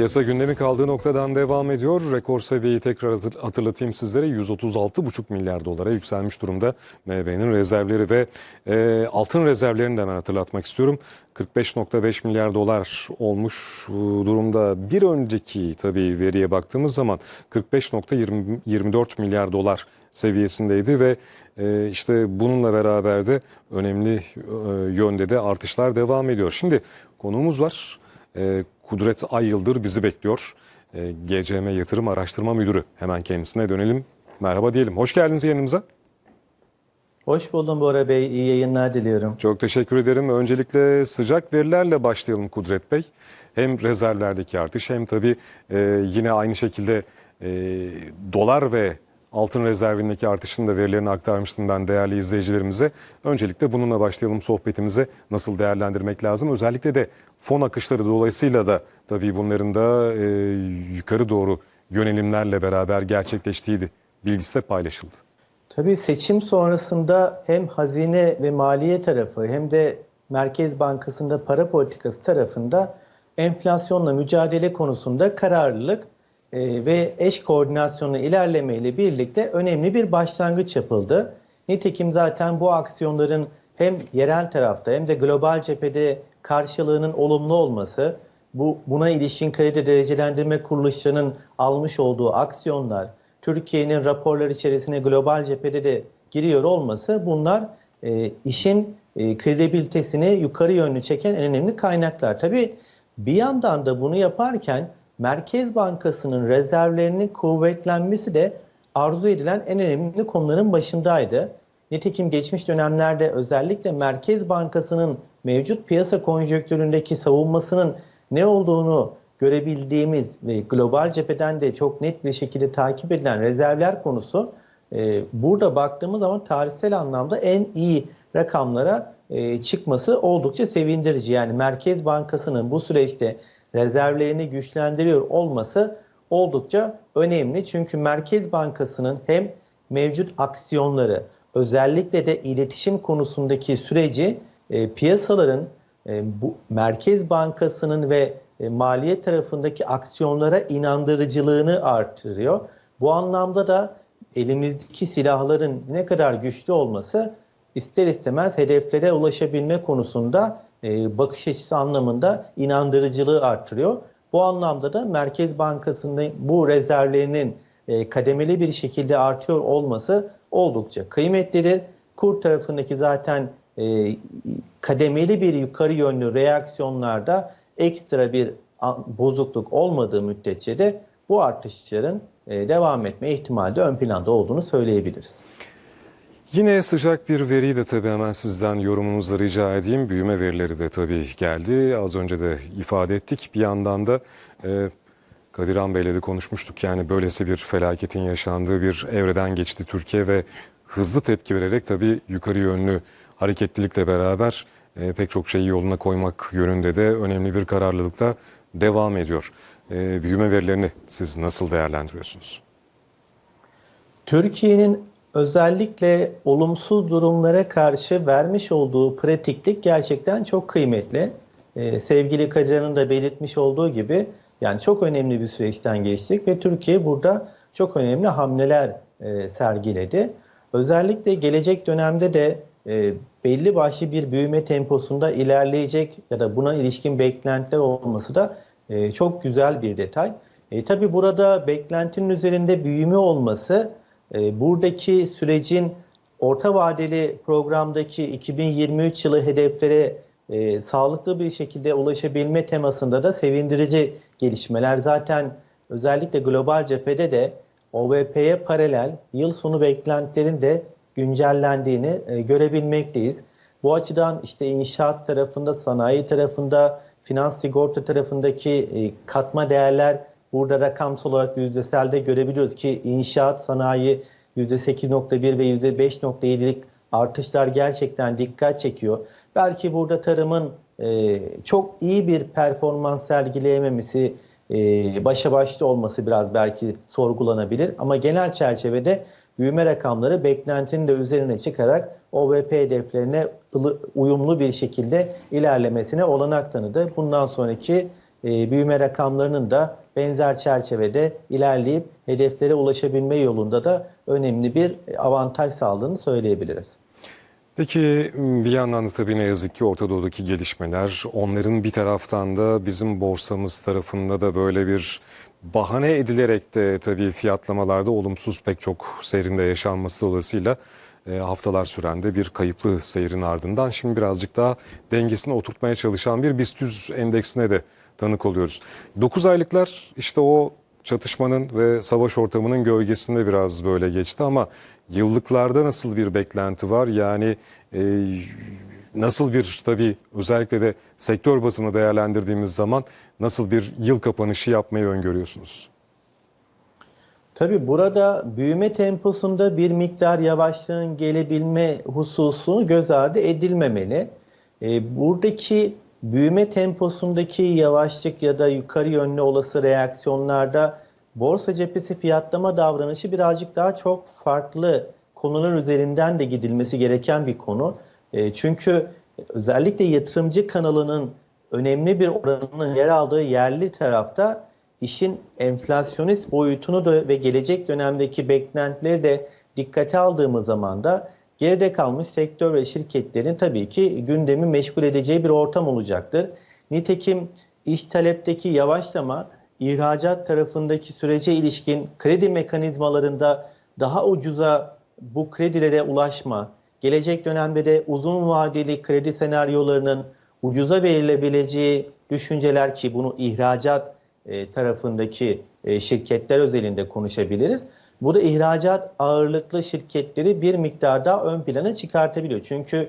Piyasa gündemi kaldığı noktadan devam ediyor. Rekor seviyeyi tekrar hatır- hatırlatayım sizlere. 136,5 milyar dolara yükselmiş durumda MB'nin rezervleri ve e, altın rezervlerini de hemen hatırlatmak istiyorum. 45,5 milyar dolar olmuş e, durumda. Bir önceki tabii veriye baktığımız zaman 45,24 milyar dolar seviyesindeydi ve e, işte bununla beraber de önemli e, yönde de artışlar devam ediyor. Şimdi konuğumuz var. E, Kudret Ay Yıldır bizi bekliyor. E, GCM Yatırım Araştırma Müdürü. Hemen kendisine dönelim. Merhaba diyelim. Hoş geldiniz yayınımıza. Hoş buldum Bora Bey. İyi yayınlar diliyorum. Çok teşekkür ederim. Öncelikle sıcak verilerle başlayalım Kudret Bey. Hem rezervlerdeki artış hem tabii e, yine aynı şekilde e, dolar ve altın rezervindeki artışın da verilerini aktarmıştım ben değerli izleyicilerimize. Öncelikle bununla başlayalım sohbetimize. Nasıl değerlendirmek lazım? Özellikle de fon akışları dolayısıyla da tabii bunların da e, yukarı doğru yönelimlerle beraber gerçekleştiği de bilgisi de paylaşıldı. Tabii seçim sonrasında hem hazine ve maliye tarafı hem de Merkez Bankası'nda para politikası tarafında enflasyonla mücadele konusunda kararlılık e, ve eş koordinasyonla ilerlemeyle birlikte önemli bir başlangıç yapıldı. Nitekim zaten bu aksiyonların hem yerel tarafta hem de global cephede karşılığının olumlu olması, bu buna ilişkin kredi derecelendirme kuruluşlarının almış olduğu aksiyonlar, Türkiye'nin raporlar içerisine global cephede de giriyor olması bunlar e, işin e, kredibilitesini yukarı yönlü çeken en önemli kaynaklar. Tabii bir yandan da bunu yaparken Merkez Bankası'nın rezervlerinin kuvvetlenmesi de arzu edilen en önemli konuların başındaydı. Nitekim geçmiş dönemlerde özellikle Merkez Bankası'nın mevcut piyasa konjonktüründeki savunmasının ne olduğunu görebildiğimiz ve global cepheden de çok net bir şekilde takip edilen rezervler konusu e, burada baktığımız zaman tarihsel anlamda en iyi rakamlara e, çıkması oldukça sevindirici. Yani Merkez Bankası'nın bu süreçte rezervlerini güçlendiriyor olması oldukça önemli. Çünkü Merkez Bankası'nın hem mevcut aksiyonları özellikle de iletişim konusundaki süreci e, piyasaların e, bu Merkez Bankası'nın ve e, maliye tarafındaki aksiyonlara inandırıcılığını artırıyor. Bu anlamda da elimizdeki silahların ne kadar güçlü olması ister istemez hedeflere ulaşabilme konusunda e, bakış açısı anlamında inandırıcılığı artırıyor. Bu anlamda da Merkez Bankası'nın bu rezervlerinin e, kademeli bir şekilde artıyor olması oldukça kıymetlidir. Kur tarafındaki zaten e, kademeli bir yukarı yönlü reaksiyonlarda ekstra bir bozukluk olmadığı müddetçe de bu artışların devam etme ihtimali de ön planda olduğunu söyleyebiliriz. Yine sıcak bir veriyi de tabii hemen sizden yorumunuzu rica edeyim. Büyüme verileri de tabii geldi. Az önce de ifade ettik. Bir yandan da e, Kadir Bey'le de konuşmuştuk. Yani böylesi bir felaketin yaşandığı bir evreden geçti Türkiye ve hızlı tepki vererek tabii yukarı yönlü hareketlilikle beraber e, pek çok şeyi yoluna koymak yönünde de önemli bir kararlılıkla devam ediyor. E, büyüme verilerini siz nasıl değerlendiriyorsunuz? Türkiye'nin özellikle olumsuz durumlara karşı vermiş olduğu pratiklik gerçekten çok kıymetli. Ee, sevgili Kadir da belirtmiş olduğu gibi yani çok önemli bir süreçten geçtik ve Türkiye burada çok önemli hamleler e, sergiledi. Özellikle gelecek dönemde de e, belli başlı bir büyüme temposunda ilerleyecek ya da buna ilişkin beklentiler olması da e, çok güzel bir detay. E, tabii burada beklentinin üzerinde büyüme olması e, buradaki sürecin orta vadeli programdaki 2023 yılı hedeflere e, sağlıklı bir şekilde ulaşabilme temasında da sevindirici gelişmeler. Zaten özellikle global cephede de OVP'ye paralel yıl sonu beklentilerin de güncellendiğini e, görebilmekteyiz. Bu açıdan işte inşaat tarafında, sanayi tarafında, finans sigorta tarafındaki e, katma değerler burada rakamsal olarak yüzdeselde görebiliyoruz ki inşaat sanayi %8.1 ve %5.7'lik artışlar gerçekten dikkat çekiyor. Belki burada tarımın e, çok iyi bir performans sergileyememesi, e, başa başlı olması biraz belki sorgulanabilir. Ama genel çerçevede büyüme rakamları beklentinin de üzerine çıkarak OVP hedeflerine uyumlu bir şekilde ilerlemesine olanak tanıdı. Bundan sonraki e, büyüme rakamlarının da benzer çerçevede ilerleyip hedeflere ulaşabilme yolunda da önemli bir avantaj sağladığını söyleyebiliriz. Peki bir yandan da tabii ne yazık ki Orta Doğu'daki gelişmeler, onların bir taraftan da bizim borsamız tarafında da böyle bir bahane edilerek de tabii fiyatlamalarda olumsuz pek çok seyrinde yaşanması dolayısıyla e, haftalar süren de bir kayıplı seyrin ardından şimdi birazcık daha dengesini oturtmaya çalışan bir BIST 100 endeksine de tanık oluyoruz. 9 aylıklar işte o çatışmanın ve savaş ortamının gölgesinde biraz böyle geçti ama yıllıklarda nasıl bir beklenti var? Yani e, nasıl bir tabii özellikle de sektör bazını değerlendirdiğimiz zaman nasıl bir yıl kapanışı yapmayı öngörüyorsunuz? Tabii burada büyüme temposunda bir miktar yavaşlığın gelebilme hususu göz ardı edilmemeli. E, buradaki büyüme temposundaki yavaşlık ya da yukarı yönlü olası reaksiyonlarda borsa cephesi fiyatlama davranışı birazcık daha çok farklı konular üzerinden de gidilmesi gereken bir konu. E, çünkü özellikle yatırımcı kanalının önemli bir oranının yer aldığı yerli tarafta işin enflasyonist boyutunu da ve gelecek dönemdeki beklentileri de dikkate aldığımız zaman da geride kalmış sektör ve şirketlerin tabii ki gündemi meşgul edeceği bir ortam olacaktır. Nitekim iş talepteki yavaşlama ihracat tarafındaki sürece ilişkin kredi mekanizmalarında daha ucuza bu kredilere ulaşma, gelecek dönemde de uzun vadeli kredi senaryolarının ucuza verilebileceği düşünceler ki bunu ihracat e, tarafındaki e, şirketler özelinde konuşabiliriz. Bu da ihracat ağırlıklı şirketleri bir miktar daha ön plana çıkartabiliyor. Çünkü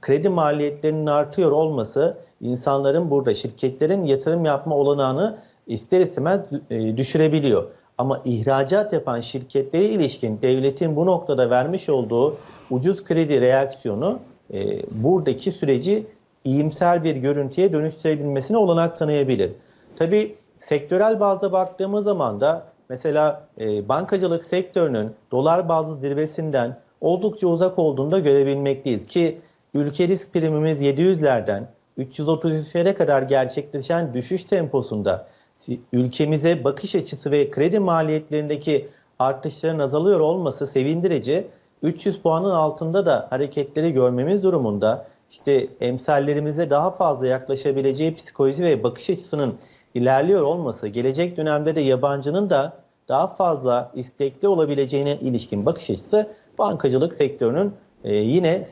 kredi maliyetlerinin artıyor olması insanların burada şirketlerin yatırım yapma olanağını ister istemez e, düşürebiliyor. Ama ihracat yapan şirketlere ilişkin devletin bu noktada vermiş olduğu ucuz kredi reaksiyonu e, buradaki süreci iyimser bir görüntüye dönüştürebilmesine olanak tanıyabilir. Tabii sektörel bazda baktığımız zaman da mesela e, bankacılık sektörünün dolar bazlı zirvesinden oldukça uzak olduğunu da görebilmekteyiz ki ülke risk primimiz 700'lerden 333'lere kadar gerçekleşen düşüş temposunda ülkemize bakış açısı ve kredi maliyetlerindeki artışların azalıyor olması sevindirici. 300 puanın altında da hareketleri görmemiz durumunda işte emsallerimize daha fazla yaklaşabileceği psikoloji ve bakış açısının ilerliyor olması gelecek dönemde de yabancının da daha fazla istekli olabileceğine ilişkin bakış açısı bankacılık sektörünün e, yine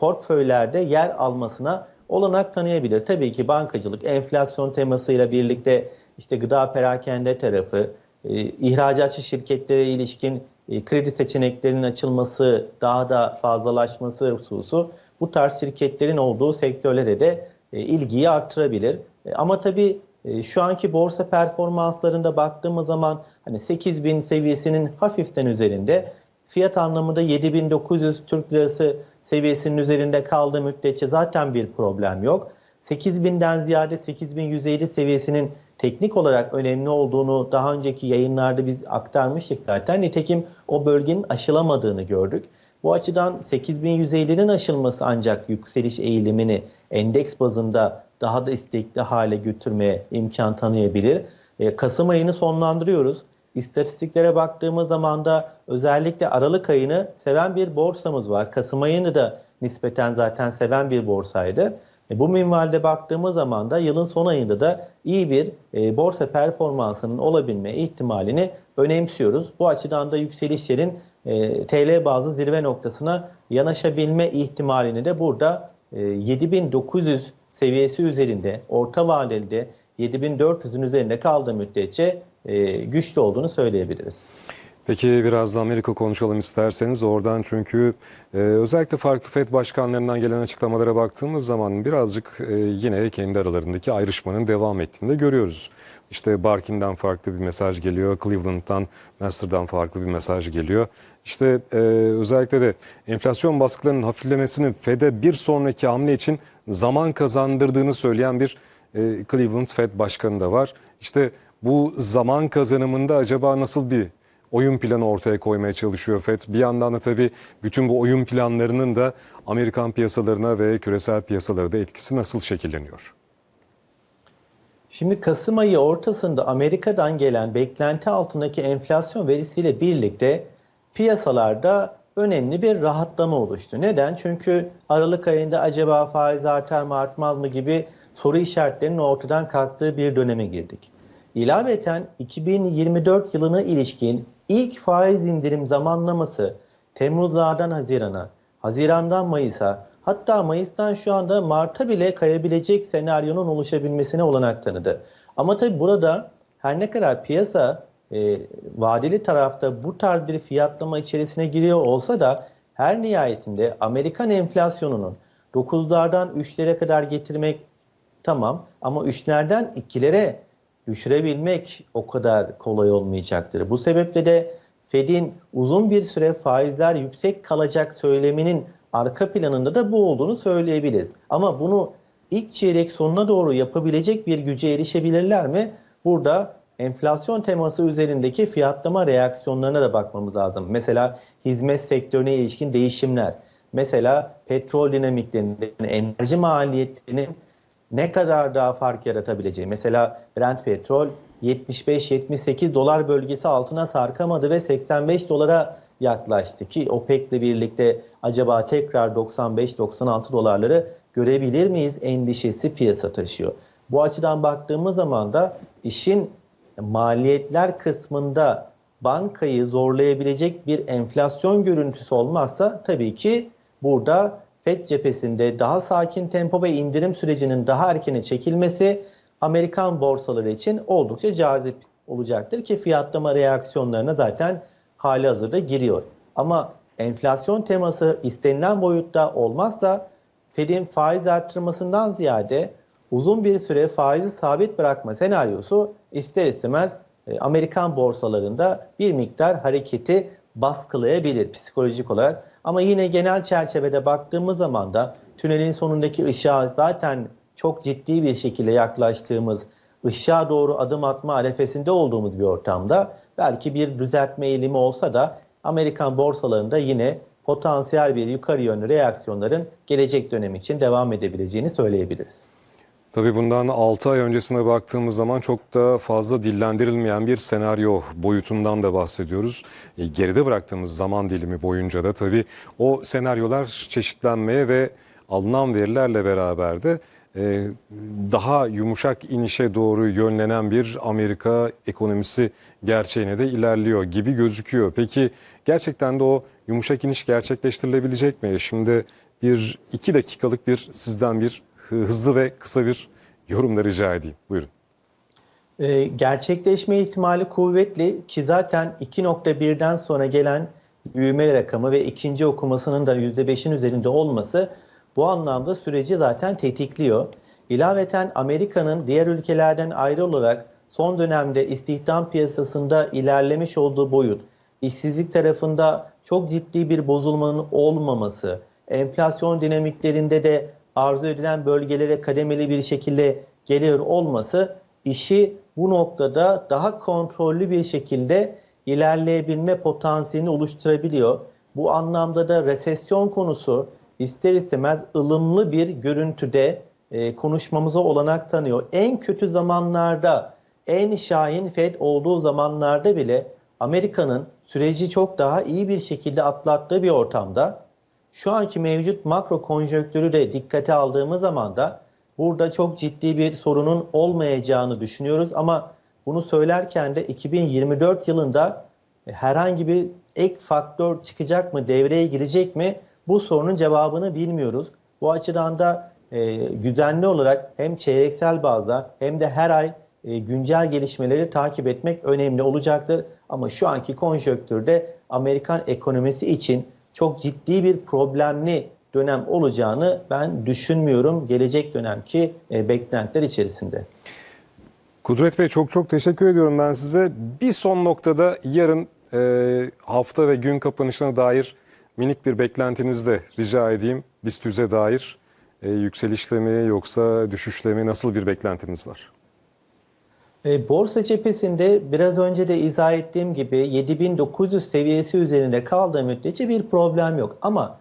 portföylerde yer almasına olanak tanıyabilir. Tabii ki bankacılık enflasyon temasıyla birlikte işte gıda perakende tarafı, e, ihracatçı şirketlere ilişkin e, kredi seçeneklerinin açılması, daha da fazlalaşması hususu bu tarz şirketlerin olduğu sektörlere de ilgiyi artırabilir. Ama tabii şu anki borsa performanslarında baktığımız zaman hani 8000 seviyesinin hafiften üzerinde fiyat anlamında 7900 Türk Lirası seviyesinin üzerinde kaldığı müddetçe zaten bir problem yok. 8000'den ziyade 8150 seviyesinin teknik olarak önemli olduğunu daha önceki yayınlarda biz aktarmıştık zaten. Nitekim o bölgenin aşılamadığını gördük. Bu açıdan 8150'nin aşılması ancak yükseliş eğilimini endeks bazında daha da istekli hale götürmeye imkan tanıyabilir. E, Kasım ayını sonlandırıyoruz. İstatistiklere baktığımız zaman da özellikle Aralık ayını seven bir borsamız var. Kasım ayını da nispeten zaten seven bir borsaydı. E, bu minvalde baktığımız zaman da yılın son ayında da iyi bir e, borsa performansının olabilme ihtimalini önemsiyoruz. Bu açıdan da yükselişlerin e, TL bazlı zirve noktasına yanaşabilme ihtimalini de burada e, 7900 seviyesi üzerinde orta vadeli de 7400'ün üzerinde kaldığı müddetçe e, güçlü olduğunu söyleyebiliriz. Peki biraz da Amerika konuşalım isterseniz oradan çünkü e, özellikle farklı FED başkanlarından gelen açıklamalara baktığımız zaman birazcık e, yine kendi aralarındaki ayrışmanın devam ettiğini de görüyoruz. İşte Barkin'den farklı bir mesaj geliyor, Cleveland'dan, Master'dan farklı bir mesaj geliyor. İşte e, özellikle de enflasyon baskılarının hafiflemesinin FED'e bir sonraki hamle için zaman kazandırdığını söyleyen bir e, Cleveland Fed başkanı da var. İşte bu zaman kazanımında acaba nasıl bir oyun planı ortaya koymaya çalışıyor FED. Bir yandan da tabii bütün bu oyun planlarının da Amerikan piyasalarına ve küresel piyasalara da etkisi nasıl şekilleniyor? Şimdi Kasım ayı ortasında Amerika'dan gelen beklenti altındaki enflasyon verisiyle birlikte piyasalarda önemli bir rahatlama oluştu. Neden? Çünkü Aralık ayında acaba faiz artar mı artmaz mı gibi soru işaretlerinin ortadan kalktığı bir döneme girdik. İlaveten 2024 yılına ilişkin ilk faiz indirim zamanlaması Temmuzlardan Haziran'a, Hazirandan Mayıs'a, hatta Mayıs'tan şu anda Mart'a bile kayabilecek senaryonun oluşabilmesine olanak tanıdı. Ama tabii burada her ne kadar piyasa e, vadeli tarafta bu tarz bir fiyatlama içerisine giriyor olsa da her nihayetinde Amerikan enflasyonunun 9'lardan 3'lere kadar getirmek tamam ama 3'lerden 2'lere düşürebilmek o kadar kolay olmayacaktır. Bu sebeple de Fed'in uzun bir süre faizler yüksek kalacak söyleminin arka planında da bu olduğunu söyleyebiliriz. Ama bunu ilk çeyrek sonuna doğru yapabilecek bir güce erişebilirler mi? Burada enflasyon teması üzerindeki fiyatlama reaksiyonlarına da bakmamız lazım. Mesela hizmet sektörüne ilişkin değişimler, mesela petrol dinamiklerinin, enerji maliyetlerinin ne kadar daha fark yaratabileceği. Mesela Brent petrol 75-78 dolar bölgesi altına sarkamadı ve 85 dolara yaklaştı ki OPEC'le birlikte acaba tekrar 95-96 dolarları görebilir miyiz endişesi piyasa taşıyor. Bu açıdan baktığımız zaman da işin maliyetler kısmında bankayı zorlayabilecek bir enflasyon görüntüsü olmazsa tabii ki burada FED cephesinde daha sakin tempo ve indirim sürecinin daha erkene çekilmesi Amerikan borsaları için oldukça cazip olacaktır ki fiyatlama reaksiyonlarına zaten hali hazırda giriyor. Ama enflasyon teması istenilen boyutta olmazsa Fed'in faiz arttırmasından ziyade uzun bir süre faizi sabit bırakma senaryosu ister istemez e, Amerikan borsalarında bir miktar hareketi baskılayabilir psikolojik olarak. Ama yine genel çerçevede baktığımız zaman da tünelin sonundaki ışığa zaten çok ciddi bir şekilde yaklaştığımız, ışığa doğru adım atma arefesinde olduğumuz bir ortamda belki bir düzeltme eğilimi olsa da Amerikan borsalarında yine potansiyel bir yukarı yönlü reaksiyonların gelecek dönem için devam edebileceğini söyleyebiliriz. Tabii bundan 6 ay öncesine baktığımız zaman çok da fazla dillendirilmeyen bir senaryo boyutundan da bahsediyoruz. E, geride bıraktığımız zaman dilimi boyunca da tabii o senaryolar çeşitlenmeye ve alınan verilerle beraber de daha yumuşak inişe doğru yönlenen bir Amerika ekonomisi gerçeğine de ilerliyor gibi gözüküyor. Peki gerçekten de o yumuşak iniş gerçekleştirilebilecek mi? Şimdi bir iki dakikalık bir sizden bir hızlı ve kısa bir yorum da rica edeyim. Buyurun. Ee, gerçekleşme ihtimali kuvvetli ki zaten 2.1'den sonra gelen büyüme rakamı ve ikinci okumasının da %5'in üzerinde olması bu anlamda süreci zaten tetikliyor. İlaveten Amerika'nın diğer ülkelerden ayrı olarak son dönemde istihdam piyasasında ilerlemiş olduğu boyut, işsizlik tarafında çok ciddi bir bozulmanın olmaması, enflasyon dinamiklerinde de arzu edilen bölgelere kademeli bir şekilde geliyor olması işi bu noktada daha kontrollü bir şekilde ilerleyebilme potansiyelini oluşturabiliyor. Bu anlamda da resesyon konusu ister istemez ılımlı bir görüntüde e, konuşmamıza olanak tanıyor. En kötü zamanlarda, en şahin Fed olduğu zamanlarda bile Amerika'nın süreci çok daha iyi bir şekilde atlattığı bir ortamda şu anki mevcut makro konjonktürü de dikkate aldığımız zaman da burada çok ciddi bir sorunun olmayacağını düşünüyoruz ama bunu söylerken de 2024 yılında herhangi bir ek faktör çıkacak mı, devreye girecek mi? Bu sorunun cevabını bilmiyoruz. Bu açıdan da e, düzenli olarak hem çeyreksel bazda hem de her ay e, güncel gelişmeleri takip etmek önemli olacaktır. Ama şu anki konjonktürde Amerikan ekonomisi için çok ciddi bir problemli dönem olacağını ben düşünmüyorum gelecek dönemki e, beklentiler içerisinde. Kudret Bey çok çok teşekkür ediyorum ben size. Bir son noktada yarın e, hafta ve gün kapanışına dair minik bir beklentinizi de rica edeyim. BIST 100'e dair e, yükselişle mi yoksa düşüşle mi nasıl bir beklentiniz var? E, borsa cephesinde biraz önce de izah ettiğim gibi 7900 seviyesi üzerinde kaldığı müddetçe bir problem yok. Ama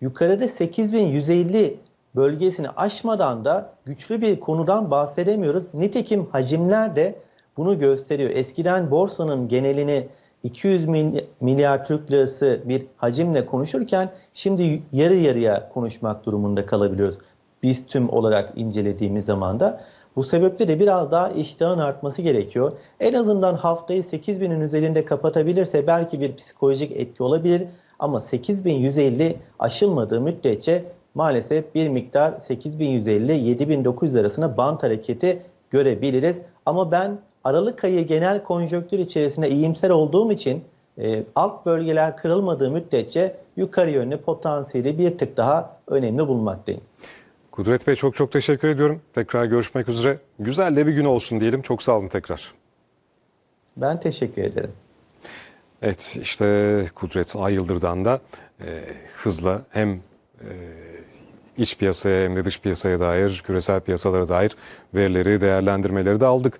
yukarıda 8150 bölgesini aşmadan da güçlü bir konudan bahsedemiyoruz. Nitekim hacimler de bunu gösteriyor. Eskiden borsanın genelini 200 mil- milyar Türk lirası bir hacimle konuşurken şimdi yarı yarıya konuşmak durumunda kalabiliyoruz. Biz tüm olarak incelediğimiz zaman da bu sebeple de biraz daha iştahın artması gerekiyor. En azından haftayı 8000'in üzerinde kapatabilirse belki bir psikolojik etki olabilir ama 8150 aşılmadığı müddetçe maalesef bir miktar 8150-7900 arasında bant hareketi görebiliriz. Ama ben Aralık ayı genel konjonktür içerisinde iyimser olduğum için e, alt bölgeler kırılmadığı müddetçe yukarı yönlü potansiyeli bir tık daha önemli bulmaktayım. Kudret Bey çok çok teşekkür ediyorum. Tekrar görüşmek üzere. Güzel de bir gün olsun diyelim. Çok sağ olun tekrar. Ben teşekkür ederim. Evet işte Kudret Ayıldır'dan da e, hızla hem e, iç piyasaya hem de dış piyasaya dair, küresel piyasalara dair verileri, değerlendirmeleri de aldık.